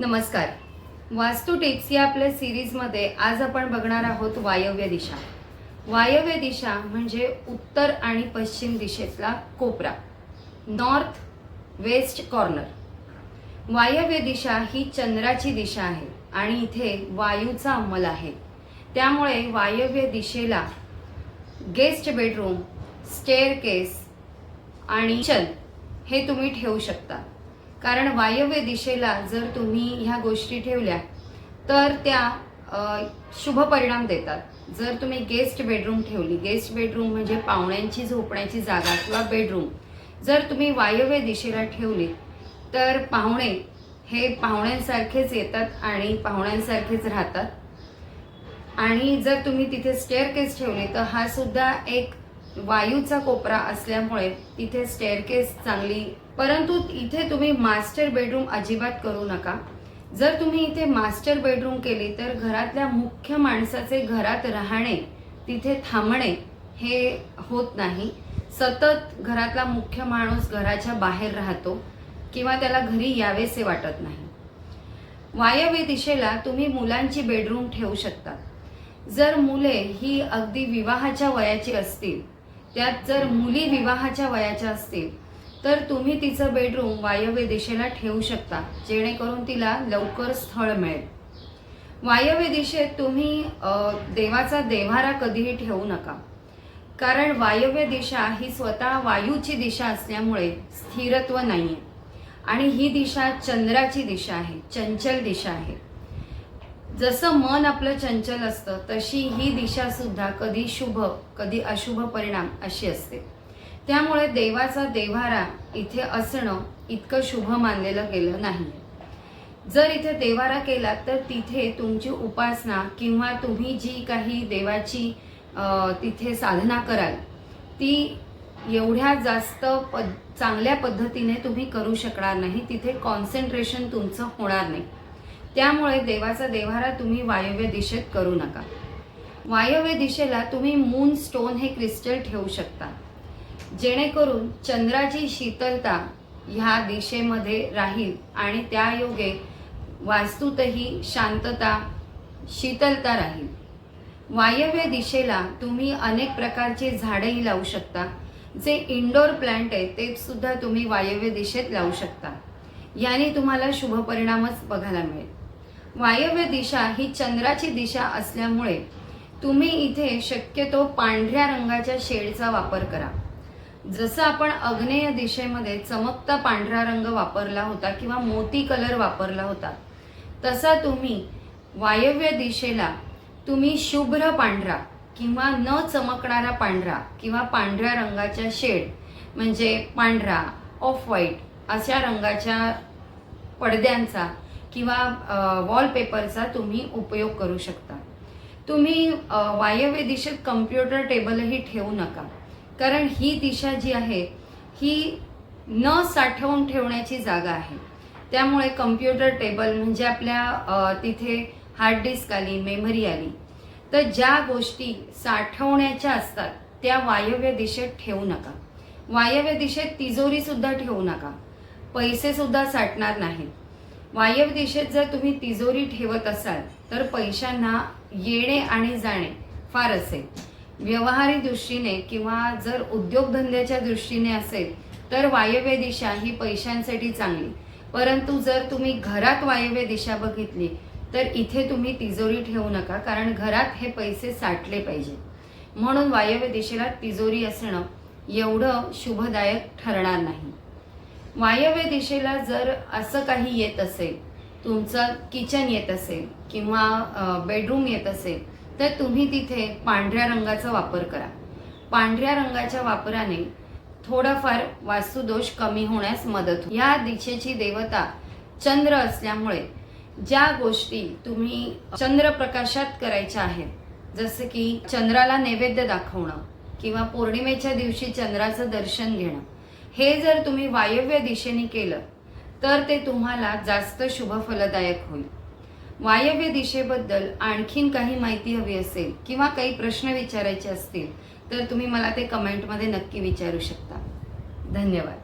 नमस्कार. वास्तू टिप्स या आपल्या सिरीजमध्ये आज आपण बघणार आहोत वायव्य दिशा. वायव्य दिशा म्हणजे उत्तर आणि पश्चिम दिशेतला कोपरा. नॉर्थ वेस्ट कॉर्नर वायव्य दिशा ही चंद्राची दिशा आहे आणि इथे वायूचा अंमल आहे. त्यामुळे वायव्य दिशेला गेस्ट बेडरूम स्टेअर केस आणि चल हे तुम्ही ठेवू शकता. कारण वायव्य दिशेला जर तुम्ही ह्या गोष्टी ठेवल्या तर त्या शुभ परिणाम देतात. जर तुम्ही गेस्ट बेडरूम ठेवली गेस्ट बेडरूम म्हणजे पाहुण्यांची झोपण्याची जागा किंवा बेडरूम. जर तुम्ही वायव्य दिशेला ठेवली तर पाहुणे हे पाहुण्यांसारखेच येतात आणि पाहुण्यांसारखेच राहतात. आणि जर तुम्ही तिथे स्टेअरकेस ठेवले तर हा सुद्धा एक वायूचा कोपरा असल्यामुळे तिथे स्टेअरकेस चांगली परंतु इथे तुम्ही मास्टर बेडरूम अजिबात करू नका. जर तुम्ही इथे मास्टर बेडरूम केली तर घरातल्या मुख्य माणसाचे घरात राहणे तिथे थांबणे हे होत नाही. सतत घरातला मुख्य माणूस घराच्या बाहेर राहतो किंवा त्याला घरी यावेसे वाटत नाही. वायव्य दिशेला तुम्ही मुलांची बेडरूम ठेवू शकता. जर मुले ही अगदी विवाहाच्या वयाची असतील त्यात जर मुली विवाहाच्या वयाच्या असतील तर तुम्ही तिचं बेडरूम वायव्य दिशेला ठेवू शकता जेणेकरून तिला लवकर स्थळ मिळेल. वायव्य दिशेत तुम्ही देवाचा देव्हारा कधीही ठेवू नका. कारण वायव्य दिशा ही स्वतः वायूची दिशा असल्यामुळे स्थिरत्व नाहीये. आणि ही दिशा चंद्राची दिशा आहे चंचल दिशा आहे. जसं मन आपलं चंचल असतं तशी ही दिशा सुद्धा कधी शुभ कधी अशुभ परिणाम अशी असते. त्यामुळे देवाचा देव्हारा इथे असणं इतकं शुभ मानलेलं गेलं नाही जर इथे देवारा केला तर तिथे तुमची उपासना किंवा तुम्ही जी काही देवाची तिथे साधना कराल ती एवढ्या जास्त पद चांगल्या पद्धतीने तुम्ही करू शकणार नाही. तिथे कॉन्सन्ट्रेशन तुमचं होणार नाही. त्यामुळे देवाचा देव्हारा तुम्ही वायव्य दिशेत करू नका. वायव्य दिशेला तुम्ही मून स्टोन हे क्रिस्टल ठेवू शकता. जेणेकरून चंद्राची शीतलता ह्या दिशेमध्ये राहील आणि त्या योगे वास्तूतही शांतता शीतलता राहील. वायव्य दिशेला तुम्ही अनेक प्रकारचे झाडंही लावू शकता. जे इंडोर प्लांट आहे ते सुद्धा तुम्ही वायव्य दिशेत लावू शकता. याने तुम्हाला शुभ परिणामच बघायला मिळेल. वायव्य दिशा ही चंद्राची दिशा असल्यामुळे तुम्ही इथे शक्यतो पांढऱ्या रंगाच्या शेडचा वापर करा. जसं आपण अग्नेय दिशेमध्ये चमकता पांढरा रंग वापरला होता किंवा मोती कलर वापरला होता तसा तुम्ही वायव्य दिशेला तुम्ही शुभ्र पांढरा किंवा न चमकणारा पांढरा किंवा पांढऱ्या रंगाच्या शेड म्हणजे पांढरा ऑफ व्हाईट अशा रंगाच्या पडद्यांचा किंवा वॉलपेपरचा तुम्ही उपयोग करू शकता. तुम्ही वायव्य दिशेत कम्प्युटर टेबलही ठेवू नका. कारण ही दिशा जी आहे ही न साठवून ठेवण्याची जागा आहे. त्यामुळे कम्प्युटर टेबल म्हणजे आपल्या तिथे हार्ड डिस्क आली मेमरी आली तर ज्या गोष्टी साठवण्याच्या असतात त्या वायव्य दिशेत ठेवू नका. वायव्य दिशेत तिजोरीसुद्धा ठेवू नका. पैसेसुद्धा साठणार नाहीत. वायव्य दिशेत जर तुम्ही तिजोरी ठेवत असाल तर पैशांना येणे आणि जाणे फार असेल. व्यवहारी दृष्टीने किंवा जर उद्योगधंद्याच्या दृष्टीने असेल तर वायव्य दिशा ही पैशांसाठी चांगली. परंतु जर तुम्ही घरात वायव्य दिशा बघितली तर इथे तुम्ही तिजोरी ठेवू नका कारण घरात हे पैसे साठले पाहिजे. म्हणून वायव्य दिशेला तिजोरी असणं एवढं शुभदायक ठरणार नाही. वायव्य दिशेला जर असं काही येत असेल तुमचं किचन येत असेल किंवा बेडरूम येत असेल तर तुम्ही तिथे पांढऱ्या रंगाचा वापर करा. पांढऱ्या रंगाच्या वापराने थोडाफार वास्तुदोष कमी होण्यास मदत ह्या या दिशेची देवता चंद्र असल्यामुळे ज्या गोष्टी तुम्ही चंद्रप्रकाशात करायच्या आहेत जसं की चंद्राला नैवेद्य दाखवणं किंवा पौर्णिमेच्या दिवशी चंद्राचं दर्शन घेणं हे जर तुम्ही वायव्य दिशेने केलं तर ते तुम्हाला जास्त शुभ फलदायक होईल. वायव्य दिशेबद्दल आणखीन काही माहिती हवी असेल किंवा काही प्रश्न विचारायचे असतील तर तुम्ही मला ते कमेंटमध्ये नक्की विचारू शकता. धन्यवाद.